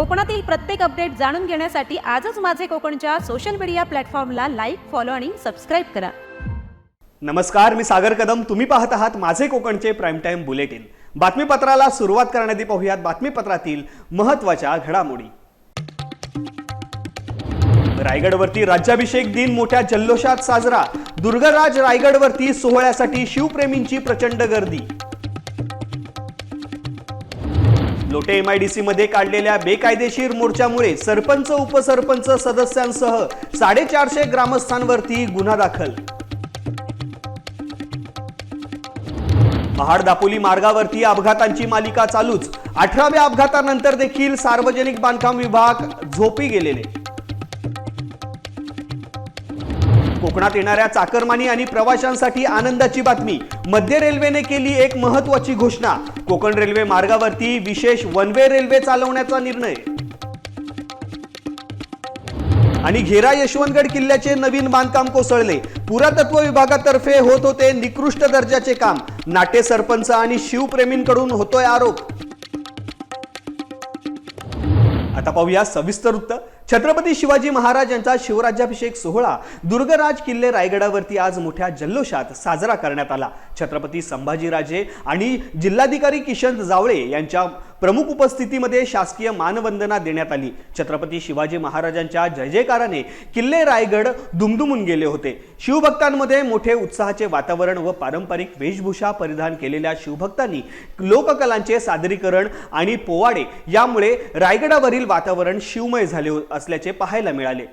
कोकणातील प्रत्येक अपडेट जाणून घेण्यासाठी आजच माझे कोकणच्या सोशल मीडिया प्लॅटफॉर्मला लाईक फॉलो आणि सबस्क्राईब करा. नमस्कार मी सागर कदम. तुम्ही पाहत आहात माझे कोकणचे प्राईम टाइम बुलेटिन बातमीपत्राला सुरुवात करण्याआधी पाहूयात बातमीपत्रातील महत्त्वाच्या घडामोडी. रायगडवरती राज्याभिषेक दिन मोठ्या जल्लोषात साजरा. दुर्गराज रायगडवरती सोहळ्यासाठी शिवप्रेमींची प्रचंड गर्दी. लोटे एमआयडीसी मध्ये काढलेल्या बेकायदेशीर मोर्चामुळे सरपंच उपसरपंच सदस्यांसह साडेचारशे ग्रामस्थांवरती गुन्हा दाखल. महाड दापोली मार्गावरती अपघातांची मालिका चालूच. अठराव्या अपघातानंतर देखील सार्वजनिक बांधकाम विभाग झोपी गेलेले. कोकणात येणाऱ्या चाकरमानी आणि प्रवाशांसाठी आनंदाची बातमी. मध्य रेल्वेने केली एक महत्वाची घोषणा. कोकण रेल्वे मार्गावरती विशेष वन वे रेल्वे चालवण्याचा निर्णय. आणि घेरा यशवंतगड किल्ल्याचे नवीन बांधकाम कोसळले. पुरातत्व विभागातर्फे होत होते निकृष्ट दर्जाचे काम. नाटे सरपंच आणि शिवप्रेमींकडून होतोय आरोप. आता पाहूया सविस्तर वृत्त छत्रपती शिवाजी महाराज यांचा शिवराज्याभिषेक सोहळा दुर्गराज किल्ले रायगडावरती आज मोठ्या जल्लोषात साजरा करण्यात आला. छत्रपती संभाजीराजे आणि जिल्हाधिकारी किशन जावळे यांच्या प्रमुख उपस्थितीमध्ये शासकीय मानवंदना देण्यात आली. छत्रपती शिवाजी महाराजांच्या जय जयकाराने किल्ले रायगड दुमदुमून गेले होते. शिवभक्तांमध्ये मोठे उत्साहाचे वातावरण व पारंपरिक वेशभूषा परिधान केलेल्या शिवभक्तांनी लोककलांचे सादरीकरण आणि पोवाडे यामुळे रायगडावरील वातावरण शिवमय झाले असल्याचे पाहायला मिळाले.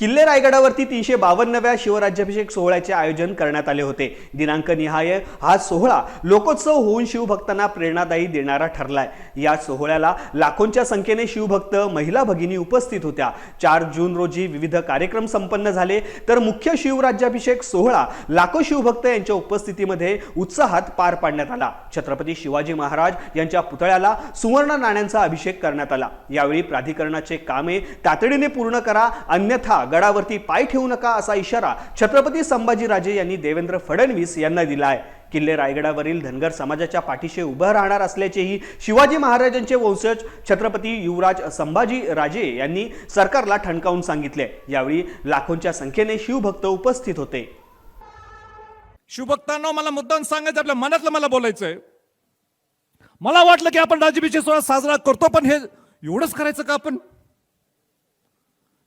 किल्ले रायगडावरती तीनशे बावन्नव्या शिवराज्याभिषेक सोहळ्याचे आयोजन करण्यात आले होते. दिनांक निहाय हा सोहळा लोकोत्सव होऊन शिवभक्तांना प्रेरणादायी देणारा ठरलाय. या सोहळ्याला लाखोंच्या संख्येने शिवभक्त महिला भगिनी उपस्थित होत्या. चार जून रोजी विविध कार्यक्रम संपन्न झाले. तर मुख्य शिवराज्याभिषेक सोहळा लाखो शिवभक्त यांच्या उपस्थितीमध्ये उत्साहात पार पाडण्यात आला. छत्रपती शिवाजी महाराज यांच्या पुतळ्याला सुवर्ण नाण्यांचा अभिषेक करण्यात आला. यावेळी प्राधिकरणाचे कामे तातडीने पूर्ण करा अन्यथा गडावरती पाय ठेवू नका असा इशारा छत्रपती संभाजीराजे यांनी देवेंद्र फडणवीस यांना दिला आहे किल्ले रायगडावरील धनगर समाजाच्या पाठीशी उभं राहणार असल्याचेही शिवाजी महाराजांचे वंशज छत्रपती युवराज संभाजी राजे यांनी सरकारला ठणकावून सांगितले. यावेळी लाखोंच्या संख्येने शिवभक्त उपस्थित होते. शिवभक्तांना मला मुद्दाम सांगायचं आपल्या मनातलं मला बोलायचंय. मला वाटलं की आपण राज्याभिषेक सोहळा साजरा करतो पण हे एवढंच करायचं का आपण?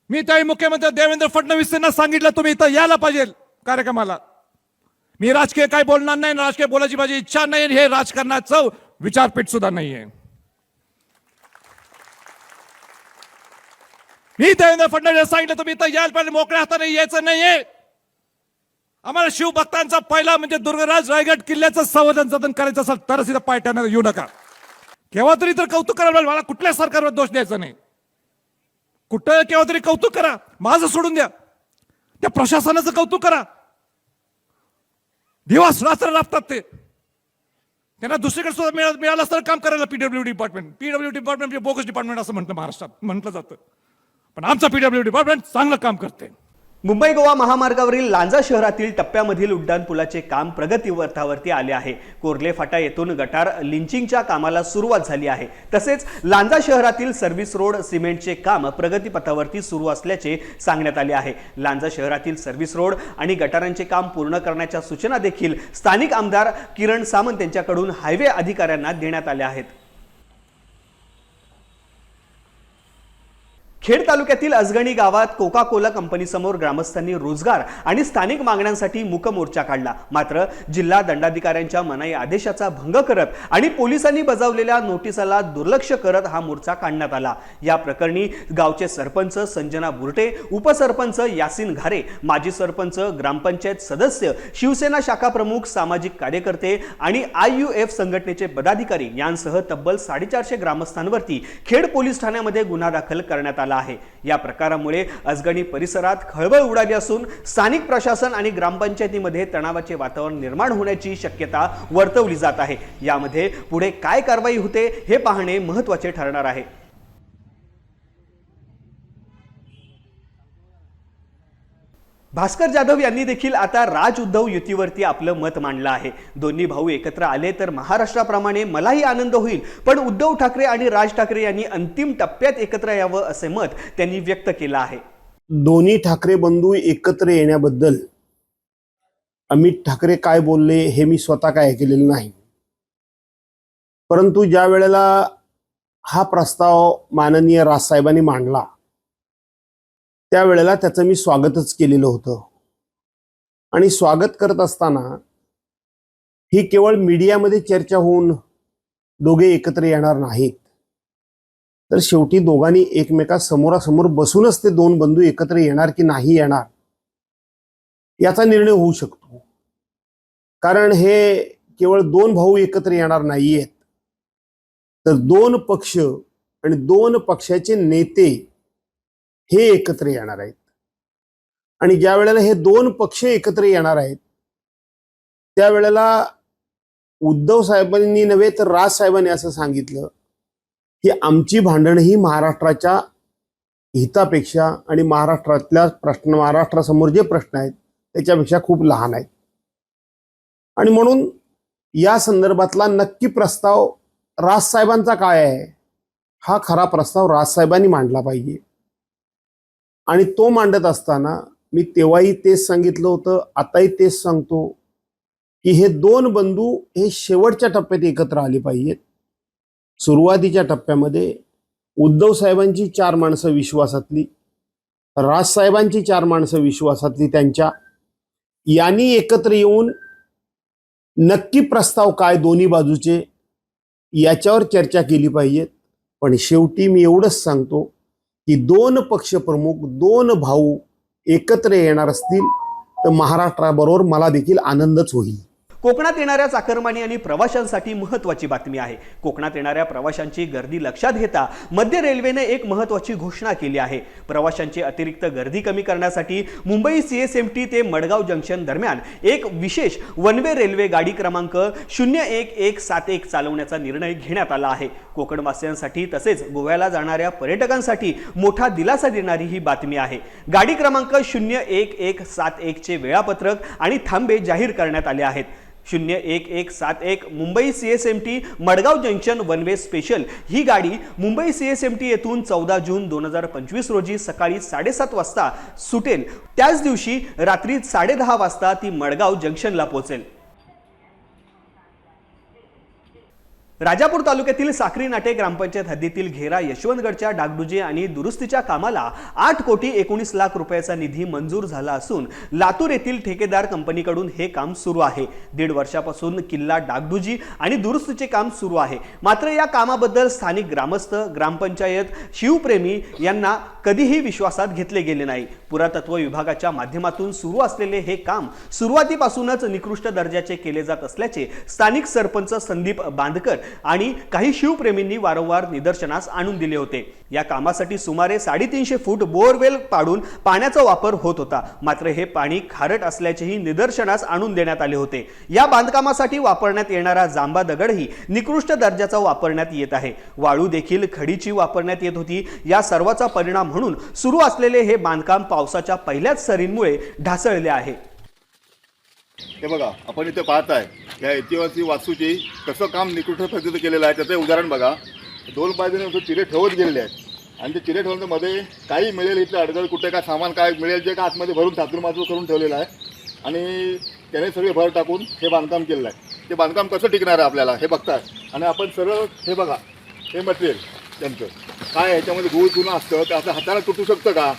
मी त्याही मुख्यमंत्री देवेंद्र फडणवीस यांना सांगितलं तुम्ही इथं यायला पाहिजे कार्यक्रमाला. मी राजकीय काय बोलणार नाही राजकीय बोलायची माझी इच्छा नाही हे राजकारणाचं विचारपीठ सुद्धा नाहीये. मी देवेंद्र फडणवीस सांगितलं तुम्ही इथं यायला पाहिजे मोकळ्या हाताने यायचं नाहीये. आम्हाला शिवभक्तांचा पहिला म्हणजे दुर्गराज रायगड किल्ल्याचं संवर्धन जतन करायचं असेल तरच इथं पायट्यानं येऊ नका. केव्हा तरी तर कौतुक करायला मला कुठल्या सरकारवर दोष द्यायचा नाही. कुठं केव्हा तरी कौतुक करा. माझं सोडून द्या. त्या प्रशासनाचं कौतुक करा. दिवस रात्र राबतात ते. त्यांना दुसरीकडे सुद्धा मिळा मिळालं असतं काम करायला पीडब्ल्यू डिपार्टमेंट पीडब्ल्यू डिपार्टमेंट म्हणजे बोगस डिपार्टमेंट असं म्हणतं महाराष्ट्रात. म्हटलं जातं. पण आमचं पीडब्ल्यू डिपार्टमेंट चांगलं काम करते. मुंबई गोवा महामार्गावरील लांजा शहरातील टप्प्यामधील उड्डाणपुलाचे काम प्रगतीवर्थावरती आले आहे. कोर्ले फाटा येथून गटार लिंचिंगच्या कामाला सुरुवात झाली आहे. तसेच लांजा शहरातील सर्व्हिस रोड सिमेंटचे काम प्रगतीपथावरती सुरू असल्याचे सांगण्यात आले आहे. लांजा शहरातील सर्व्हिस रोड आणि गटारांचे काम पूर्ण करण्याच्या सूचना देखील स्थानिक आमदार किरण सामंत यांच्याकडून हायवे अधिकाऱ्यांना देण्यात आल्या आहेत. खेड तालुक्यातील अजगणी गावात कोका कोला कंपनीसमोर ग्रामस्थांनी रोजगार आणि स्थानिक मागण्यांसाठी मूक मोर्चा काढला. मात्र जिल्हा दंडाधिकाऱ्यांच्या मनाई आदेशाचा भंग करत आणि पोलिसांनी बजावलेल्या नोटिसाला दुर्लक्ष करत हा मोर्चा काढण्यात आला. या प्रकरणी गावचे सरपंच संजना बुरटे उपसरपंच यासिन घारे माजी सरपंच ग्रामपंचायत सदस्य शिवसेना शाखा प्रमुख सामाजिक कार्यकर्ते आणि आय यू एफ संघटनेचे पदाधिकारी यांसह तब्बल साडेचारशे ग्रामस्थांवरती खेड पोलीस ठाण्यामध्ये गुन्हा दाखल करण्यात आला. आहे. या प्रकारामुळे अजगणी परिसरात खळबळ उडाली असून स्थानिक प्रशासन आणि ग्रामपंचायतीमध्ये तणावाचे वातावरण निर्माण होण्याची शक्यता वर्तवली जात आहे. यामध्ये पुढे काय कारवाई होते हे पाहणे महत्त्वाचे ठरणार आहे. भास्कर जाधव यांनी देखील आता राज उद्धव युतीवरती आपलं मत मांडलं आहे. दोन्ही भाऊ एकत्र आले तर महाराष्ट्राप्रमाणे मलाही आनंद होईल. पण उद्धव ठाकरे आणि राज ठाकरे यांनी अंतिम टप्प्यात एकत्र यावं असे मत त्यांनी व्यक्त केलं आहे. दोन्ही ठाकरे बंधू एकत्र येण्याबद्दल अमित ठाकरे काय बोलले हे मी स्वतः काय ऐकलेलं नाही. परंतु ज्या वेळेला हा प्रस्ताव माननीय राजसाहेबांनी मांडला त्यावेळेला त्याचं मी स्वागतच केलेलं होतं. आणि स्वागत करत असताना ही केवळ मीडियामध्ये चर्चा होऊन दोघे एकत्र येणार नाहीत. तर शेवटी दोघांनी एकमेका समोरासमोर बसूनच ते दोन बंधू एकत्र येणार की नाही येणार याचा निर्णय होऊ शकतो. कारण हे केवळ दोन भाऊ एकत्र येणार नाहीयेत. तर दोन पक्ष आणि दोन पक्षाचे नेते हे एकत्र येणार आहेत. आणि ज्या वेळेला हे दोन पक्ष एकत्र येणार आहेत त्यावेळेला उद्धव साहेबांनी नव्हे तर राज साहेबांनी असं सांगितलं की आमची भांडणं ही महाराष्ट्राच्या हितापेक्षा आणि महाराष्ट्रातल्या प्रश्न महाराष्ट्रासमोर जे प्रश्न आहेत त्याच्यापेक्षा खूप लहान आहेत. आणि म्हणून या संदर्भातला नक्की प्रस्ताव राजसाहेबांचा काय आहे? हा खरा प्रस्ताव राजसाहेबांनी मांडला पाहिजे. आणि तो मांडत असताना मी तेव्हाही तेच सांगितलं होतं आताही तेच सांगतो की हे दोन बंधू हे शेवटच्या टप्प्यात एकत्र आले पाहिजेत. सुरुवातीच्या टप्प्यामध्ये उद्धव साहेबांची चार माणसं विश्वासातली राजसाहेबांची चार माणसं विश्वासातली त्यांच्या. यांनी एकत्र येऊन नक्की प्रस्ताव काय दोन्ही बाजूचे याच्यावर चर्चा केली पाहिजेत. पण शेवटी मी एवढंच सांगतो की दोन पक्षप्रमुख दोन भाऊ एकत्र येणार असतील तर महाराष्ट्राबरोबर मला देखील आनंदच होईल. कोकणात येणाऱ्या चाकरमानी आणि प्रवाशांसाठी महत्त्वाची बातमी आहे. कोकणात येणाऱ्या प्रवाशांची गर्दी लक्षात घेता मध्य रेल्वेने एक महत्त्वाची घोषणा केली आहे. प्रवाशांची अतिरिक्त गर्दी कमी करण्यासाठी Mumbai C S M T ते मडगाव जंक्शन दरम्यान एक विशेष वन वे रेल्वे गाडी क्रमांक शून्य एक एक सात एक चालवण्याचा निर्णय घेण्यात आला आहे. कोकणवासियांसाठी तसेच गोव्याला जाणाऱ्या पर्यटकांसाठी मोठा दिलासा देणारी ही बातमी आहे. गाडी क्रमांक शून्य एक एक सात एकचे वेळापत्रक आणि थांबे जाहीर करण्यात आले आहेत. शून्य एक एक सात एक. Mumbai C S M T Madgaon junction one way special. ही गाडी Mumbai C S M T येथून चौदा जून दोन हजार पंचवीस रोजी सकाळी साडेसात वाजता सुटेल. त्याच दिवशी रात्री साडेदहा वाजता ती मडगाव जंक्शनला पोहोचेल. राजापूर तालुक्यातील साखरी नाटे ग्रामपंचायत हद्दीतील घेरा यशवंतगडच्या डागडुजी आणि दुरुस्तीच्या कामाला आठ कोटी एकोणीस लाख रुपयाचा निधी मंजूर झाला असून लातूर येथील ठेकेदार कंपनीकडून हे काम सुरू आहे. दीड वर्षापासून किल्ला डागडुजी आणि दुरुस्तीचे काम सुरू आहे. मात्र या कामाबद्दल स्थानिक ग्रामस्थ ग्रामपंचायत शिवप्रेमी यांना कधीही विश्वासात घेतले गेले नाही. पुरातत्व विभागाच्या माध्यमातून सुरू असलेले हे काम सुरुवातीपासूनच निकृष्ट दर्जाचे केले जात असल्याचे स्थानिक सरपंच संदीप बांधकर आणि काही शिवप्रेमींनी वारंवार निदर्शनास आणून दिले होते. या कामासाठी सुमारे साडेतीनशे फूट बोअरवेल पाडून पाण्याचा वापर होत होता. मात्र हे पाणी खारट असल्याचेही निदर्शनास आणून देण्यात आले होते. या बांधकामासाठी वापरण्यात येणारा जांबा दगडही निकृष्ट दर्जाचा वापरण्यात येत आहे. वाळू देखील खडीची वापरण्यात येत होती. या सर्वाचा परिणाम म्हणून सुरू असलेले हे बांधकाम पावसाच्या पहिल्याच सरींमुळे ढासळले आहे. हे बघा आपण इथे पाहताय या ऐतिहासिक वास्तूची कसं काम निकृष्ट पद्धतीचं केलेलं आहे त्याचं उदाहरण बघा. दोन बाजूने चिरे ठेवत गेलेले आहेत. आणि ते चिरे ठेवण्यामध्ये काही मिळेल इथलं अडगळ कुठे काय सामान काय मिळेल जे का आतमध्ये भरून थातूर मातूर करून ठेवलेलं आहे. आणि त्याने सगळे भर टाकून हे बांधकाम केलेलं आहे. ते बांधकाम कसं टिकणार आहे आपल्याला हे बघताय. आणि आपण सरळ हे बघा हे मटेरियल त्यांचं काय ह्याच्यामध्ये गुळ चुना असतं ते असं हाताला तुटू शकतं का?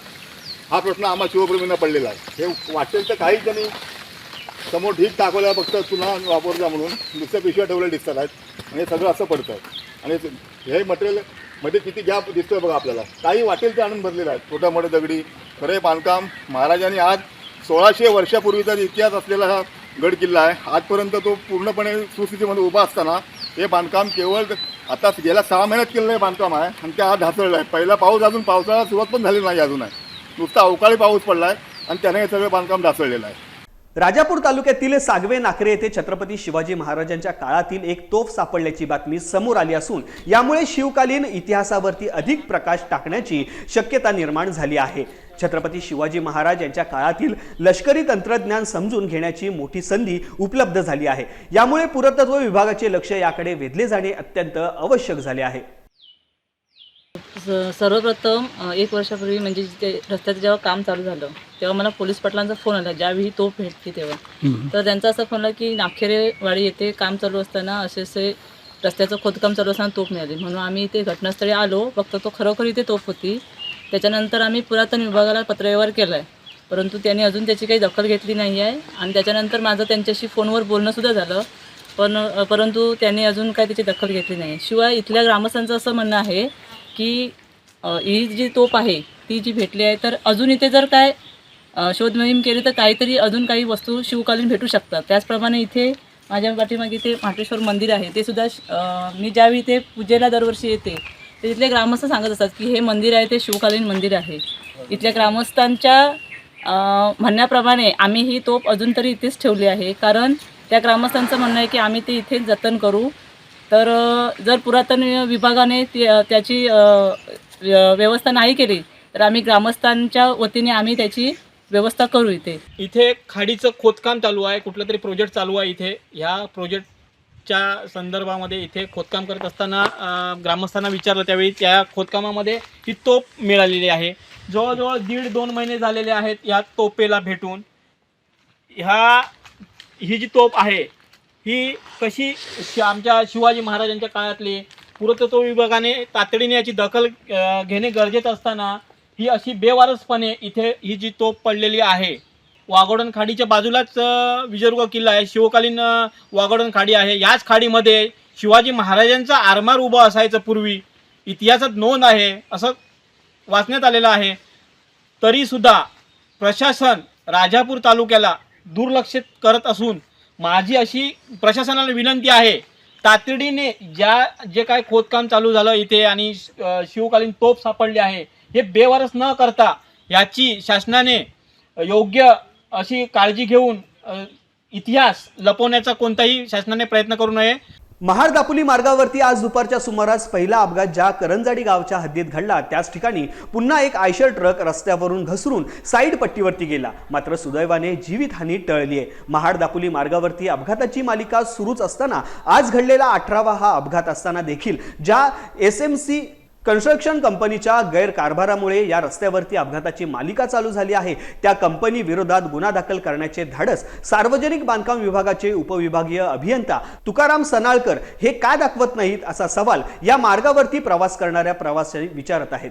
हा प्रश्न आम्हा शिवप्रेमींना पडलेला आहे. हे वाटेल तर काहीच त्यांनी समोर ढीक टाकवल्या फक्त चुना वापरजा म्हणून. दुसऱ्या पिशव्या ठेवल्या दिसतात आहेत. आणि हे सगळं असं पडतं आणि हे मटेरियलमध्ये किती गॅप दिसतोय बघा आपल्याला. काही वाटेल ते आणून भरलेलं आहे छोट्या मोठ्या दगडी खरं हे बांधकाम. महाराजांनी आज सोळाशे वर्षापूर्वीचा इतिहास असलेला हा गड किल्ला आहे आजपर्यंत तो पूर्णपणे सुस्थितीमध्ये उभा असताना हे बांधकाम केवळ आता गेल्या सहा महिन्यात केलेलं हे बांधकाम आहे आणि ते आज ढासळलं आहे. पहिला पाऊस अजून पावसाळा सुरुवात पण झालेली नाही अजून आहे नुसता अवकाळी पाऊस पडला आहे आणि त्याने हे सगळं बांधकाम ढासळलेलं आहे. राजापूर तालुक्यातील सागवे नाकरे येथे छत्रपती शिवाजी महाराजांच्या काळातील एक तोफ सापडल्याची बातमी समोर आली असून यामुळे शिवकालीन इतिहासावरती अधिक प्रकाश टाकण्याची शक्यता निर्माण झाली आहे. छत्रपती शिवाजी महाराज यांच्या काळातील लष्करी तंत्रज्ञान समजून घेण्याची मोठी संधी उपलब्ध झाली आहे. यामुळे पुरातत्व विभागाचे लक्ष याकडे वेधले जाणे अत्यंत आवश्यक झाले आहे. स- सर्वप्रथम एक वर्षापूर्वी म्हणजे ते रस्त्याचं जेव्हा काम चालू झालं तेव्हा मला पोलीस पाटलांचा फोन आला ज्यावेळी तो भेटली तेव्हा. तर त्यांचा असा फोन आला की नाखेरेवाडी येथे काम चालू असताना असे असे रस्त्याचं खोदकाम चालू असताना तोफ मिळाली. म्हणून आम्ही इथे घटनास्थळी आलो फक्त तो खरोखर इथे तोफ होती. त्याच्यानंतर आम्ही पुरातन विभागाला पत्रव्यवहार केला आहे परंतु त्यांनी अजून त्याची काही दखल घेतली नाही आहे आणि त्याच्यानंतर माझं त्यांच्याशी फोनवर बोलणंसुद्धा झालं. पण परंतु त्यांनी अजून काही त्याची दखल घेतली नाही. शिवाय इथल्या ग्रामस्थांचं असं म्हणणं आहे की ही जी तोप आहे ती जी भेटली आहे तर अजून इथे जर काय शोधमोहीम केली तर काहीतरी अजून काही वस्तू शिवकालीन भेटू शकतात. त्याचप्रमाणे इथे माझ्या पाठीमागे इथे माटेश्वर मंदिर आहे ते सुद्धा श- मी ज्यावेळी ते पूजेला दरवर्षी येते तर इथले ग्रामस्थ सांगत असतात की हे मंदिर आहे ते शिवकालीन मंदिर आहे. इथल्या ग्रामस्थांच्या म्हणण्याप्रमाणे आम्ही ही तोप अजून तरी इथेच ठेवली आहे कारण त्या ग्रामस्थांचं म्हणणं आहे की आम्ही ते इथेच जतन करू तर जर पुरातन विभागाने त्याची व्यवस्था नाही केली तर आम्ही ग्रामस्थांच्या वतीने आम्ही त्याची व्यवस्था करू इथे. इथे खाडीचं खोदकाम चालू आहे कुठलं तरी प्रोजेक्ट चालू आहे इथे. ह्या प्रोजेक्टच्या संदर्भामध्ये इथे खोदकाम करत असताना ग्रामस्थांना विचारलं त्यावेळी त्या खोदकामामध्ये ती तोप मिळालेली आहे. जवळजवळ दीड दोन महिने झालेले आहेत या तोपेला भेटून. ह्या ही जी तोप आहे ही कशी शि- आमच्या शिवाजी महाराजांच्या काळातली पुरातत्व विभागाने तातडीने याची दखल घेणे गरजेचं असताना ही अशी बेवारसपणे इथे ही जी तोप पडलेली आहे वाघोडण खाडीच्या बाजूलाच अं, विजयदुर्ग किल्ला आहे. शिवकालीन वाघोडण खाडी आहे. याच खाडीमध्ये शिवाजी महाराजांचा आरमार उभा असायचं पूर्वी. इतिहासात नोंद आहे असं वाचण्यात आलेलं आहे. तरीसुद्धा प्रशासन राजापूर तालुक्याला दुर्लक्षित करत असून माझी अशी प्रशासनाला विनंती आहे तातडीने ज्या जे काय खोदकाम चालू झालं इथे आणि शिवकालीन तोप सापडली आहे हे बेवारस न करता याची शासनाने योग्य अशी काळजी घेऊन इतिहास लपवण्याचा कोणताही शासनाने प्रयत्न करू नये. महाड दापोली मार्गावरती आज दुपारच्या सुमारास पहिला अपघात ज्या करंजाडी गावच्या हद्दीत घडला त्याच ठिकाणी पुन्हा एक आयशर ट्रक रस्त्यावरून घसरून साईड पट्टीवरती गेला. मात्र सुदैवाने जीवितहानी टळली आहे. महाड दापोली मार्गावरती अपघाताची मालिका सुरूच असताना आज घडलेला अठरावा हा अपघात असताना देखील ज्या एस एम सी कन्स्ट्रक्शन कंपनीच्या गैरकारभारामुळे या रस्त्यावरती अपघाताची मालिका चालू झाली आहे. त्या कंपनी विरोधात गुन्हा दाखल करण्याचे धाडस सार्वजनिक बांधकाम विभागाचे उपविभागीय अभियंता तुकाराम सनाळकर हे का दाखवत नाहीत असा सवाल या मार्गावरती प्रवास करणाऱ्या प्रवासी विचारत आहेत.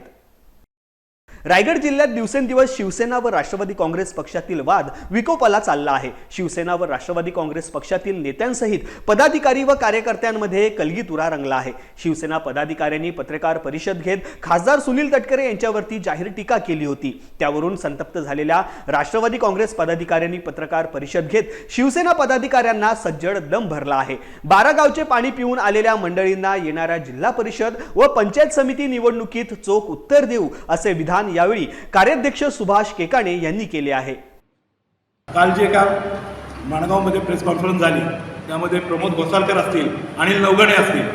रायगड जिल्ह्यात दिवसेंदिवस शिवसेना व राष्ट्रवादी काँग्रेस पक्षातील वाद विकोपाला चालला आहे. शिवसेना व राष्ट्रवादी काँग्रेस पक्षातील नेत्यांसहित पदाधिकारी व कार्यकर्त्यांमध्ये कलगीतुरा रंगला आहे. शिवसेना पदाधिकाऱ्यांनी पत्रकार परिषद घेत खासदार सुनील तटकरे यांच्यावरती जाहीर टीका केली होती. त्यावरून संतप्त झालेल्या राष्ट्रवादी काँग्रेस पदाधिकाऱ्यांनी पत्रकार परिषद घेत शिवसेना पदाधिकाऱ्यांना सज्जड दम भरला आहे. बारा गावचे पाणी पिऊन आलेल्या मंडळींना येणाऱ्या जिल्हा परिषद व पंचायत समिती निवडणुकीत चोख उत्तर देऊ असे विधान यावेळी कार्याध्यक्ष सुभाष केकाणे यांनी केले आहे. काल जे एका माणगावमध्ये प्रेस कॉन्फरन्स झाली. त्यामध्ये प्रमोद घोसाळकर असतील अनिल नवगणे असतील.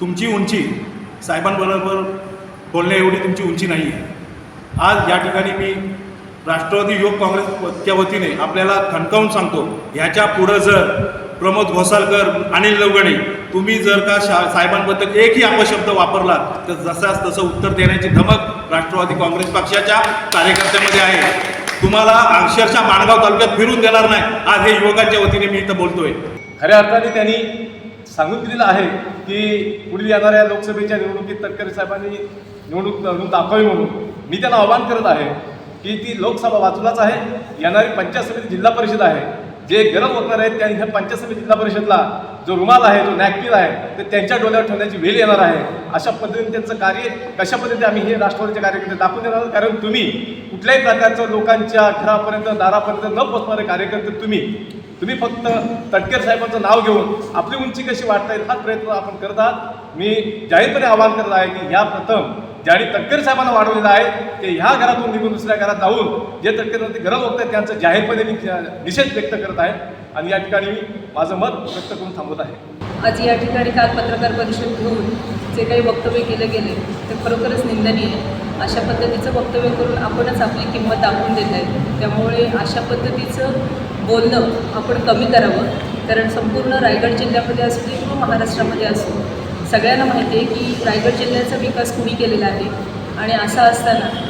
तुमची उंची साहेबांबरोबर बोलण्या एवढी तुमची उंची नाही आहे आज या ठिकाणी मी राष्ट्रवादी युवक काँग्रेसच्या वतीने आपल्याला थणकावून सांगतो ह्याच्या पुढं जर प्रमोद घोसाळकर अनिल नवगणे तुम्ही जर का शा साहेबांबद्दल एकही अपशब्द वापरला तर जसाच तसं उत्तर देण्याची धमक राष्ट्रवादी काँग्रेस पक्षाच्या कार्यकर्त्यामध्ये आहे. तुम्हाला अक्षरशः माणगाव तालुक्यात फिरून देणार नाही. आज हे युवकांच्या वतीने मी इथं बोलतोय. खऱ्या अर्थाने त्यांनी सांगून दिलेलं आहे की पुढील येणाऱ्या लोकसभेच्या निवडणुकीत तटकरे साहेबांनी निवडणूक लढवून दाखवावी म्हणून. मी त्यांना आवाहन करत आहे की ती लोकसभा बाजूलाच आहे. येणारी पंचायत समिती जिल्हा परिषद आहे. जे गरज होणार आहेत त्या ह्या पंचायत समिती जिल्हा परिषदला जो रुमाल आहे जो नॅपकिन आहे ते त्यांच्या डोळ्यावर ठेवण्याची वेळ येणार आहे. अशा पद्धतीने त्यांचं कार्य कशा पद्धतीने आम्ही हे राष्ट्रवादीचे कार्यकर्ते दाखवून देणार आहोत. कारण तुम्ही कुठल्याही प्रकारचं लोकांच्या घरापर्यंत दारापर्यंत न पोचणारे कार्यकर्ते तुम्ही. तुम्ही फक्त तटकेर साहेबांचं नाव घेऊन आपली उंची कशी वाढता येईल हा प्रयत्न आपण करत आहात. मी जाहीरपणे आवाहन करत आहे की ह्या प्रथम ज्यांनी तटकरे साहेबांना वाढवलेलं आहे ते ह्या घरातून निघून दुसऱ्या घरात जाऊन जे तटकरेवरती घरं बघत आहेत त्यांचं जाहीरपणे मी निषेध व्यक्त करत आहे. आणि या ठिकाणी मी माझं मत व्यक्त करून थांबवत आहे. आज या ठिकाणी काल पत्रकार परिषद घेऊन जे काही वक्तव्य केलं गेले ते खरोखरच निंदनीय आहे. अशा पद्धतीचं वक्तव्य करून आपणच आपली किंमत दाखवून देत आहे त्यामुळे अशा पद्धतीचं बोलणं आपण कमी करावं. कारण संपूर्ण रायगड जिल्ह्यामध्ये असू दे किंवा महाराष्ट्रामध्ये असू सगळ्यांना माहिती आहे की रायगड जिल्ह्याचा विकास कुणी केलेला आहे? आणि असा असताना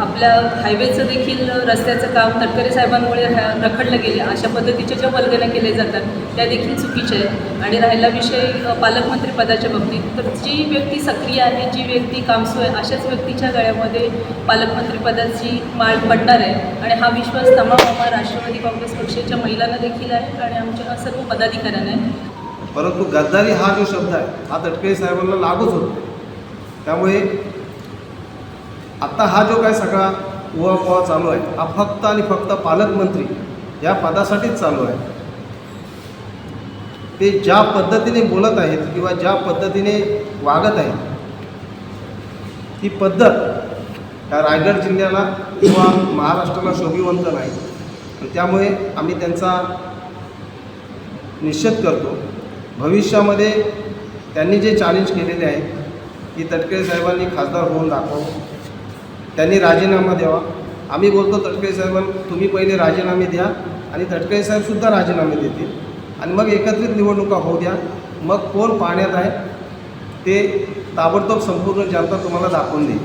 आपल्या हायवेचं देखील रस्त्याचं काम तटकरे साहेबांमुळे रखडलं गेले. अशा पद्धतीच्या ज्या वल्गना केल्या जातात त्या देखील चुकीच्या आहेत. आणि राहिला विषय पालकमंत्री पदाच्या बाबतीत. तर जी व्यक्ती सक्रिय आहे जी व्यक्ती कामसू आहे अशाच व्यक्तीच्या गळ्यामध्ये पालकमंत्री पदाची माळ पडणार आहे. आणि हा विश्वास तमाम आम्हा राष्ट्रवादी काँग्रेस पक्षाच्या महिलांना देखील आहे. आणि आमच्या सर्व पदाधिकाऱ्यांना आहे. परंतु गद्दारी हा जो शब्द आहे हा तटकरे साहेबांना लागूच होतो. त्यामुळे आत्ता हा जो काय सगळा उहापोहा चालू आहे हा फक्त आणि फक्त पालकमंत्री या पदासाठीच चालू आहे. ते ज्या पद्धतीने बोलत आहेत किंवा ज्या पद्धतीने वागत आहेत ती पद्धत या रायगड जिल्ह्याला किंवा महाराष्ट्राला शोभिवंत नाही. त्यामुळे आम्ही त्यांचा निषेध करतो. भविष्यामध्ये त्यांनी जे चॅलेंज केलेले आहे की तटकरे साहेबांनी खासदार होऊन दाखवावं. त्यांनी राजीनामा द्यावा. आम्ही बोलतो तटकरे साहेबांना तुम्ही पहिले राजीनामे द्या आणि तटकरे साहेबसुद्धा राजीनामे देतील. आणि मग एकत्रित निवडणुका होऊ द्या. मग कोण पाण्यात आहे ते ताबडतोब संपूर्ण जनता तुम्हाला दाखवून देईल.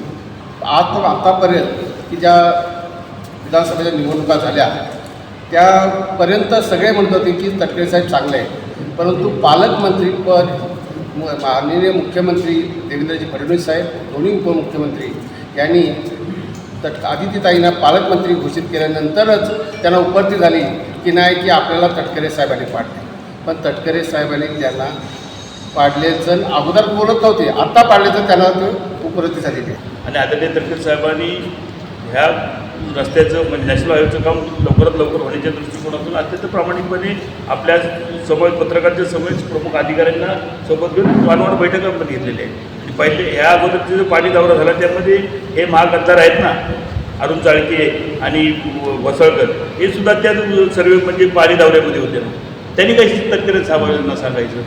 आज आतापर्यंत की ज्या विधानसभेच्या निवडणुका झाल्या त्यापर्यंत सगळे म्हणत होते की तटकरे साहेब चांगले आहे परंतु पालकमंत्रीपद म- माननीय मुख्यमंत्री देवेंद्रजी फडणवीस साहेब दोन्ही उपमुख्यमंत्री यांनी तट आदित्यताईंना पालकमंत्री घोषित केल्यानंतरच त्यांना उपरती झाली की नाही की आपल्याला तटकरे साहेबांनी पाडले. पण तटकरे साहेबांनी त्यांना पाडल्याचं अगोदर बोलत नव्हते आत्ता पाडल्याचं त्यांना ते उपरती झालेली आहे. आणि आदरणीय तटकरे साहेबांनी ह्या रस्त्याचं म्हणजे नॅशनल हायवेचं काम लवकरात लवकर होण्याच्या दृष्टिकोनातून अत्यंत प्रामाणिकपणे आपल्यासमोर पत्रकारांच्या समोर प्रमुख अधिकाऱ्यांना सोबत घेऊन वारंवार बैठकांमध्ये घेतलेल्या आहे. आणि पहिले ह्या अगोदरचे जो पाणी दौरा झाला त्यामध्ये हे महागद्दार आहेत ना अरुण चाळके आणि वसळकर हे सुद्धा त्या सर्वे म्हणजे पाणी दौऱ्यामध्ये होते. ना त्यांनी काही तटकरे साहेबांना सांगायचं?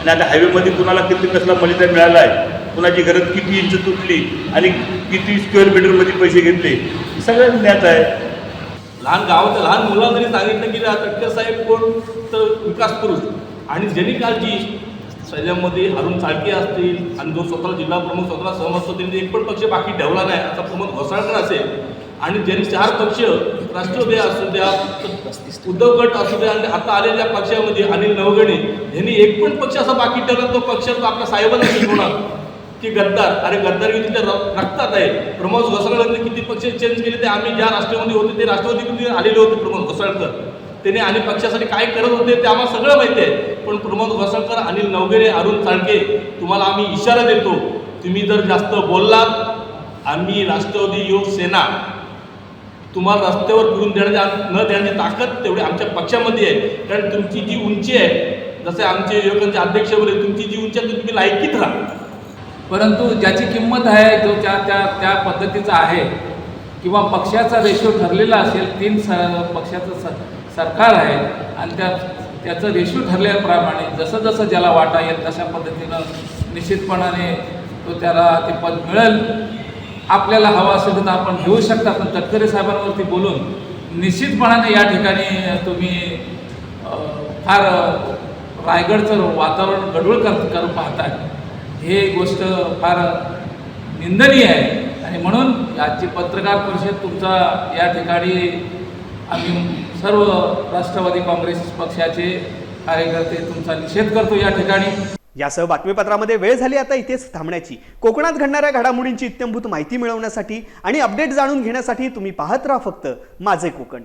आणि आता हायवेमध्ये कुणाला किती कसला मलिदा मिळाला आहे? कुणाची घरात किती इंच तुटली आणि किती स्क्वेअर मीटरमध्ये पैसे घेतले सगळं ज्ञात आहे. लहान गावाच्या लहान मुलांना जरी सांगितलं की तटकर साहेब कोण? तर विकास पुरुष. आणि ज्यांनी काल जी सैन्यामध्ये अरुण चाळके असतील आणि जो स्वतःला जिल्हा प्रमुख स्वतःला सहमत होते त्यांनी एक पण पक्ष बाकी ठेवला नाही. असा प्रमोद घोसाळकर असेल आणि ज्यांनी चार पक्ष राष्ट्रवादी असू द्या उद्धव गट असू द्या आणि आता आलेल्या पक्षामध्ये अनिल नवगणे यांनी एक पण पक्ष असा बाकी ठेवला तो पक्ष तो आपल्या साहेबांना शिकवणार. की गद्दार. अरे गद्दारी तुमच्या र- रक्तात आहे. प्रमोद घोसाळकरांनी किती पक्ष चेंज केले ते आम्ही ज्या राष्ट्रवादी होते ते राष्ट्रवादी आलेले होते प्रमोद घोसाळकर. त्याने आणि पक्षासाठी काय करत होते ते आम्हाला सगळं माहिती आहे. पण प्रमोद घोसाळकर अनिल नवगेरे अरुण चाळके तुम्हाला आम्ही इशारा देतो. तुम्ही जर जास्त बोललात आम्ही राष्ट्रवादी युवक सेना. तुम्हाला रस्त्यावर फिरून देण्याची न देण्याची ताकद तेवढी आमच्या पक्षामध्ये आहे. कारण तुमची जी उंची आहे जसे आमचे युवकांचे अध्यक्ष बोलले तुमची जी उंची आहे तुम्ही लायकीत राहा. परंतु ज्याची किंमत आहे जो त्या त्या त्या पद्धतीचा आहे किंवा पक्षाचा रेशो ठरलेला असेल तीन स पक्षाचं स सरकार आहे आणि त्या त्याचं रेशो ठरल्याप्रमाणे जसं जसं ज्याला वाटा येईल तशा पद्धतीनं निश्चितपणाने तो त्याला ते पद मिळेल. आपल्याला हवा असेल तर आपण घेऊ शकता पण तटकरे साहेबांवरती बोलून निश्चितपणाने या ठिकाणी तुम्ही फार रायगडचं वातावरण गडूळ कर करून पाहताय. हे गोष्ट फार निंदनीय आहे. आणि म्हणून आजची पत्रकार परिषद तुमचा या ठिकाणी आम्ही सर्व राष्ट्रवादी काँग्रेस पक्षाचे कार्यकर्ते तुमचा निषेध करतो या ठिकाणी. यासह बातमीपत्रामध्ये वेळ झाली आता इथेच थांबण्याची. कोकणात घडणाऱ्या घडामोडींची इत्यंभूत माहिती मिळवण्यासाठी आणि अपडेट जाणून घेण्यासाठी तुम्ही पाहत राहा फक्त माझे कोकण.